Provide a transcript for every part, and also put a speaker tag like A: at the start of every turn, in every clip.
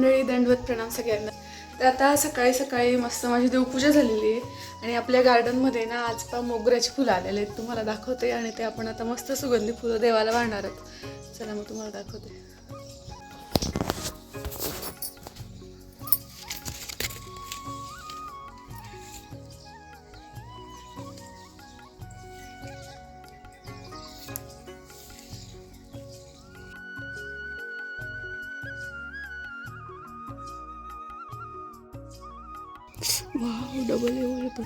A: मंडळी दंडवत प्रणाम सगळ्यांना. तर आता सकाळी सकाळी मस्त माझी देवपूजा झालेली आहे आणि आपल्या गार्डनमध्ये ना आज पा मोगऱ्याची फुलं आलेले आहेत. तुम्हाला दाखवते आणि ते आपण आता मस्त सुगंधी फुलं देवाला वाढणार आहोत. चला मग तुम्हाला दाखवते. वाव डबल एवढे पण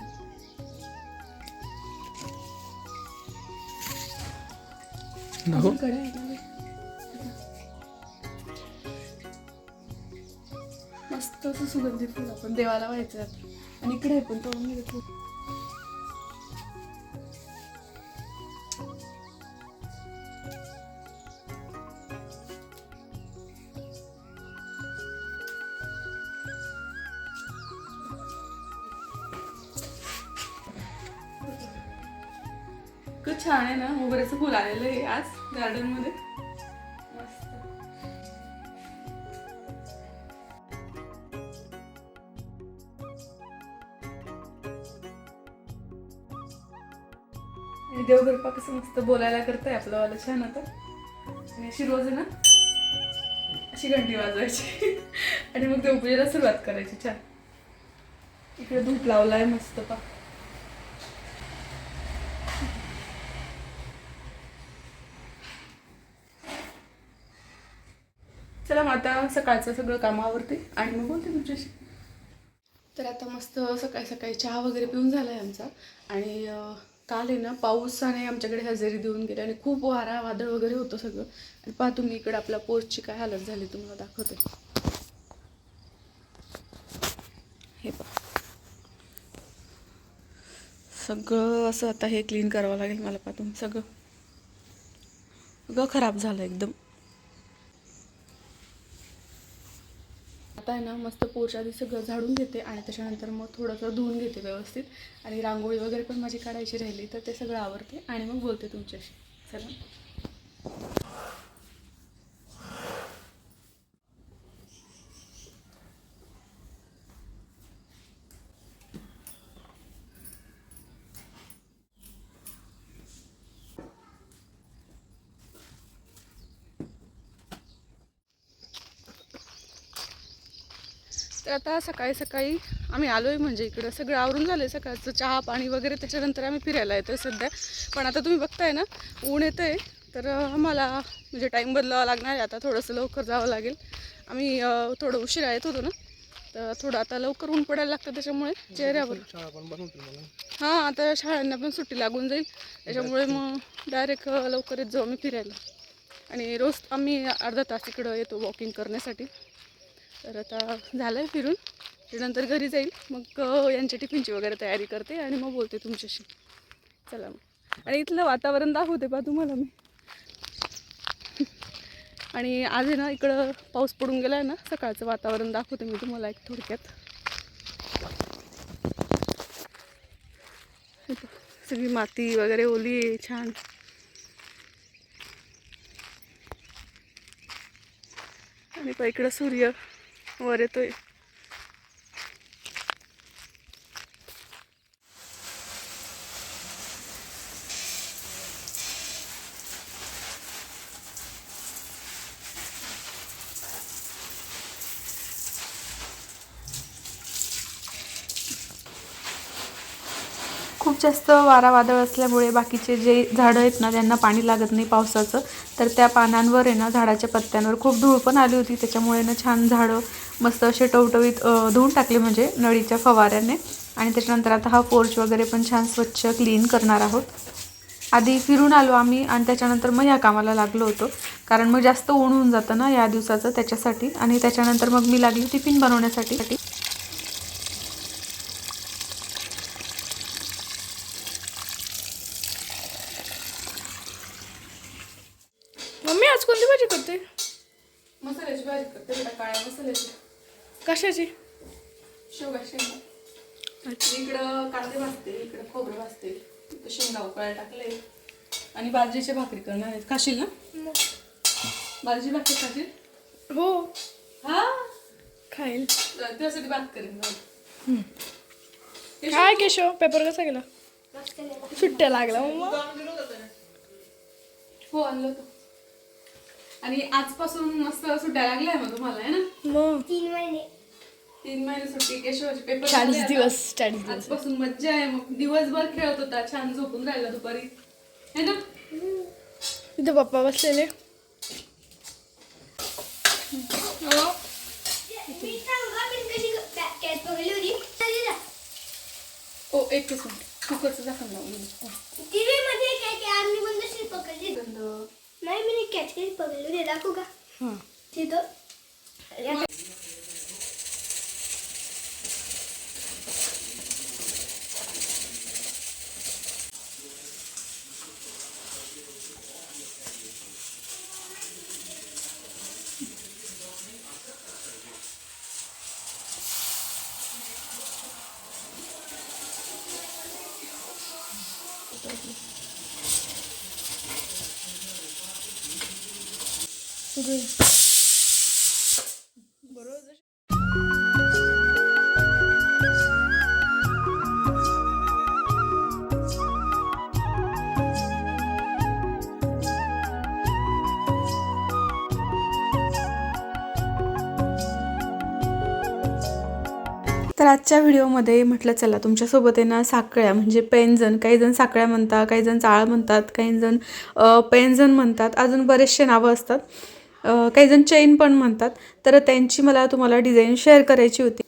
A: रे. मस्त असं सुगंधित फुल आपण देवाला व्हायचं. आणि इकडे पण तोडून छान आहे ना मोगऱ्याचं फुल आलेलं आहे आज गार्डनमध्ये. मस्त. देवगरपा कसं मस्त बोलायला करताय आपलं वाला छान आता. आणि अशी रोज आहे ना अशी घंटी वाजवायची. आणि मग देवपूजेला सुरुवात करायची छान. इकडे धूप लावलाय मस्त पा. आता सकाळचं सगळं कामावरती आणि मग बोलते तुमच्याशी. तर आता मस्त सकाळी सकाळी चहा वगैरे पिऊन झाला आहे आमचा. आणि काल आहे ना पाऊसाने आमच्याकडे हजेरी देऊन गेले आणि खूप वारा वादळ वगैरे होतं सगळं. आणि पहा तुम्ही इकडे आपल्या पोर्चची काय हालत झाली तुम्हाला दाखवते. हे पहा. सगळं असं आता हे क्लीन करावं लागेल मला पाहतो सगळं. सगळं खराब झालं एकदम. आता आहे ना मस्त पोच आधी सगळं झाडून घेते आणि त्याच्यानंतर मग थोडंसं धुवून घेते व्यवस्थित. आणि रांगोळी वगैरे पण माझी काढायची राहिली तर ते सगळं आवडते आणि मग बोलते तुमच्याशी. चला. तर आता सकाळी सकाळी आम्ही आलो आहे म्हणजे इकडं. सगळं आवरून झालं आहे सकाळचं. चहा पाणी वगैरे त्याच्यानंतर आम्ही फिरायला येतो सध्या. पण आता तुम्ही बघताय ना ऊन येतं आहे तर आम्हाला म्हणजे टाईम बदलावा लागणार आहे. आता थोडंसं लवकर जावं लागेल. आम्ही थोडं उशिरा येत होतो ना. तर थोडं आता लवकर ऊन पडायला लागतं त्याच्यामुळे चेहऱ्यावर. हां आता शाळांना पण सुट्टी लागून जाईल. त्याच्यामुळे मग डायरेक्ट लवकर येत जाऊ आम्ही फिरायला. आणि रोज आम्ही अर्धा तास इकडं येतो वॉकिंग करण्यासाठी. तर आता झालं आहे फिरून त्यानंतर घरी जाईल. मग यांच्या टिफिनची वगैरे तयारी करते आणि मग बोलते तुमच्याशी. चला मग. आणि इथलं वातावरण दाखवते पा तुम्हाला मी. आणि आज आहे ना इकडं पाऊस पडून गेला आहे ना सकाळचं वातावरण दाखवते मी तुम्हाला एक थोडक्यात. सगळी माती वगैरे ओली आहे छान. आणि इकडं सूर्य. वर येतोय. खूप जास्त वारा वादळ असल्यामुळे बाकीचे जे झाडं आहेत ना त्यांना पाणी लागत नाही पावसाचं. तर त्या पानांवर आहे ना झाडाच्या पत्त्यांवर खूप धूळ पण आली होती. त्याच्यामुळे ना छान झाडं मस्त असे टवटवीत धुवून टाकले म्हणजे नळीच्या फवाऱ्याने. आणि त्याच्यानंतर आता हा पोर्च वगैरे पण छान स्वच्छ क्लीन करणार आहोत. आधी फिरून आलो आम्ही आणि त्याच्यानंतर मग ह्या कामाला लागलो होतो. कारण मग जास्त ऊन होऊन जातं ना या दिवसाचं त्याच्यासाठी. आणि त्याच्यानंतर मग मी लागली टिफिन बनवण्यासाठी. मम्मी आज कोणती भाजी करते? मसाल्याची भाजी करते बेटा काळ्या मसाल्याची. कशाची? शेवगा शेंगा. इकडं कांदे भाजते इकडं खोबरं भाजते इकडं शेंगा उकळायला टाकले आणि बाजरीच्या भाकरी करणार आहेत. खाशील ना? बाजरी भाकरी खाशील?
B: हो.
A: हा?
C: खाईल.
A: त्यासाठी बात करेन
C: काय केशव? पेपर कसा गेला? सुट्ट्या लागला मम्मा.
A: हो आणलं होतं. आणि आजपासून मस्त सुट्ट्या लागल्या मग तुम्हाला आहे ना?
C: मग.
B: तीन महिने.
A: तीन महिने सुट्टी केशवाचे पेपर
C: चाळीस
A: झाले.
C: दिवस चाळीस दिवस.
A: आजपासून मज्जा आहे मग. दिवसभर खेळत होता छान झोपून राहिला दुपारी. है ना?
C: तिथे पप्पा बसलेले.
B: मी सांगू का मी कशी कॅच पकडली होती चालेल ना?
A: ओ एकच मिनिट. कुकरचं झाकण लावून
B: TV मध्ये काय काय आम्ही पण तशी पकडली. नाही मी कॅच पकडली होती दाखवू का तिथं म्हणजे
A: तर आजच्या व्हिडिओमध्ये म्हटलं चला तुमच्यासोबत आहे ना साकळ्या म्हणजे पेनजन काही जण साकळ्या म्हणतात काही जण चाळ म्हणतात काही जण पेनजन म्हणतात. अजून बरेचसे नावं असतात. काहीजण काही जण चेन पण म्हणतात. तर त्यांची मला तुम्हाला डिझाईन शेअर करायची होती.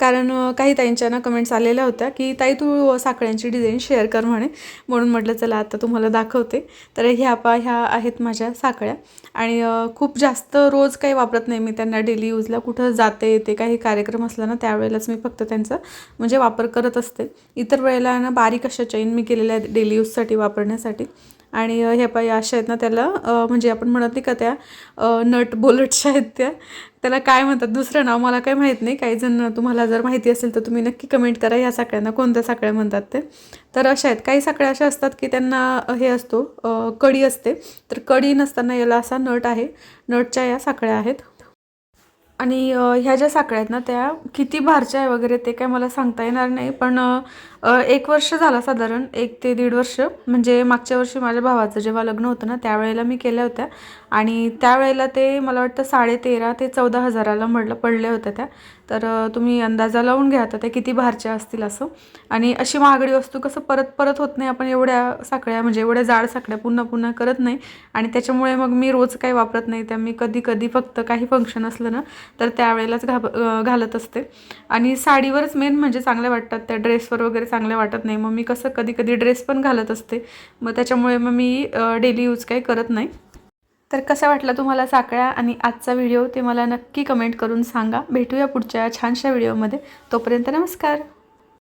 A: कारण काही ताईंच्या ना कमेंट्स आलेल्या होत्या की ताई तू साखळ्यांची डिझाईन शेअर कर म्हणे. म्हणून म्हटलं चला आता तुम्हाला दाखवते. तर ह्या पा ह्या आहेत माझ्या साखळ्या. आणि खूप जास्त रोज काही वापरत नाही मी त्यांना डेली यूजला कुठं जाते येते काही कार्यक्रम असला ना त्यावेळेलाच मी फक्त त्यांचा म्हणजे वापर करत असते. इतर वेळेला ना बारीक अशा चैन मी केलेल्या आहेत डेली यूजसाठी वापरण्यासाठी. आणि हे ह्या पाय अशा आहेत ना त्याला म्हणजे आपण म्हणत नाही का त्या नट बोलटच्या आहेत त्या त्याला काय म्हणतात दुसरं नाव मला काय माहीत नाही. काही जण तुम्हाला जर माहिती असेल तर तुम्ही नक्की कमेंट करा ह्या साकळ्यांना कोणत्या साकळ्या म्हणतात ते. तर अशा आहेत. काही साकळ्या अशा असतात की त्यांना हे असतो कडी असते. तर कडी नसताना याला असा नट आहे. नटच्या या साकळ्या आहेत. आणि ह्या ज्या साकळ्या आहेत ना त्या किती भारच्या आहे वगैरे ते काय मला सांगता येणार नाही. पण एक वर्ष झाला साधारण एक ते दीड वर्ष. म्हणजे मागच्या वर्षी माझ्या भावाचं जेव्हा लग्न होतं ना त्यावेळेला मी केल्या होत्या. आणि त्यावेळेला ते मला वाटतं साडेतेरा ते चौदा हजाराला म्हटलं पडल्या होत्या त्या. तर तुम्ही अंदाजा लावून घ्या आता त्या किती भारच्या असतील असं. आणि अशी महागडी वस्तू कसं परत परत होत नाही. आपण एवढ्या साखळ्या म्हणजे एवढ्या जाड साखळ्या पुन्हा पुन्हा करत नाही. आणि त्याच्यामुळे मग मी रोज काही वापरत नाही. त्या मी कधी कधी फक्त काही फंक्शन असलं ना तर त्यावेळेलाच घाब घालत असते. आणि साडीवरच मेन म्हणजे चांगल्या वाटतात त्या ड्रेसवर वगैरे चांगल्या वाटत नाही. मग मी कसं कधी कधी ड्रेस पण घालत असते. मग त्याच्यामुळे मग मी डेली यूज काही करत नाही. तर कसा वाटला तुम्हाला साकळ्या आणि आजचा व्हिडिओ ते मला नक्की कमेंट करून सांगा. भेटूया पुढच्या छानशा व्हिडिओमध्ये तोपर्यंत नमस्कार.